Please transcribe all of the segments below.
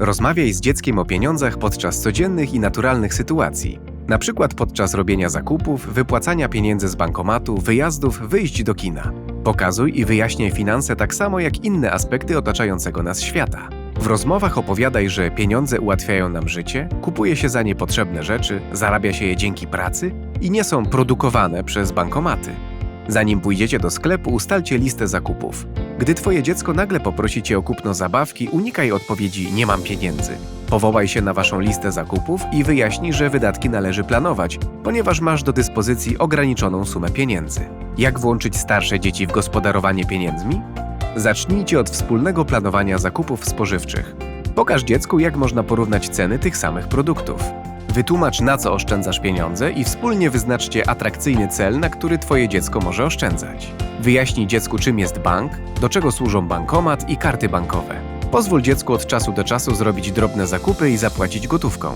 Rozmawiaj z dzieckiem o pieniądzach podczas codziennych i naturalnych sytuacji. Na przykład podczas robienia zakupów, wypłacania pieniędzy z bankomatu, wyjazdów, wyjść do kina. Pokazuj i wyjaśniaj finanse tak samo jak inne aspekty otaczającego nas świata. W rozmowach opowiadaj, że pieniądze ułatwiają nam życie, kupuje się za nie potrzebne rzeczy, zarabia się je dzięki pracy i nie są produkowane przez bankomaty. Zanim pójdziecie do sklepu, ustalcie listę zakupów. Gdy twoje dziecko nagle poprosi cię o kupno zabawki, unikaj odpowiedzi nie mam pieniędzy. Powołaj się na waszą listę zakupów i wyjaśnij, że wydatki należy planować, ponieważ masz do dyspozycji ograniczoną sumę pieniędzy. Jak włączyć starsze dzieci w gospodarowanie pieniędzmi? Zacznijcie od wspólnego planowania zakupów spożywczych. Pokaż dziecku, jak można porównać ceny tych samych produktów. Wytłumacz, na co oszczędzasz pieniądze i wspólnie wyznaczcie atrakcyjny cel, na który Twoje dziecko może oszczędzać. Wyjaśnij dziecku, czym jest bank, do czego służą bankomat i karty bankowe. Pozwól dziecku od czasu do czasu zrobić drobne zakupy i zapłacić gotówką.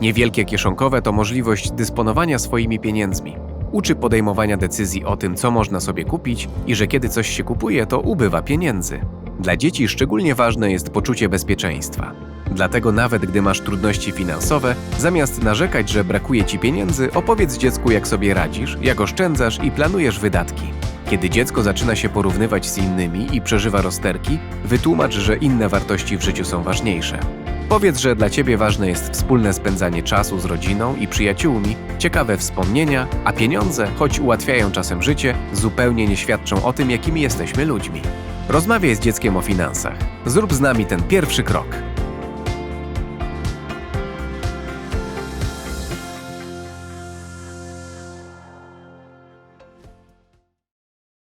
Niewielkie kieszonkowe to możliwość dysponowania swoimi pieniędzmi. Uczy podejmowania decyzji o tym, co można sobie kupić i że kiedy coś się kupuje, to ubywa pieniędzy. Dla dzieci szczególnie ważne jest poczucie bezpieczeństwa. Dlatego nawet gdy masz trudności finansowe, zamiast narzekać, że brakuje ci pieniędzy, opowiedz dziecku, jak sobie radzisz, jak oszczędzasz i planujesz wydatki. Kiedy dziecko zaczyna się porównywać z innymi i przeżywa rozterki, wytłumacz, że inne wartości w życiu są ważniejsze. Powiedz, że dla ciebie ważne jest wspólne spędzanie czasu z rodziną i przyjaciółmi, ciekawe wspomnienia, a pieniądze, choć ułatwiają czasem życie, zupełnie nie świadczą o tym, jakimi jesteśmy ludźmi. Rozmawiaj z dzieckiem o finansach. Zrób z nami ten pierwszy krok.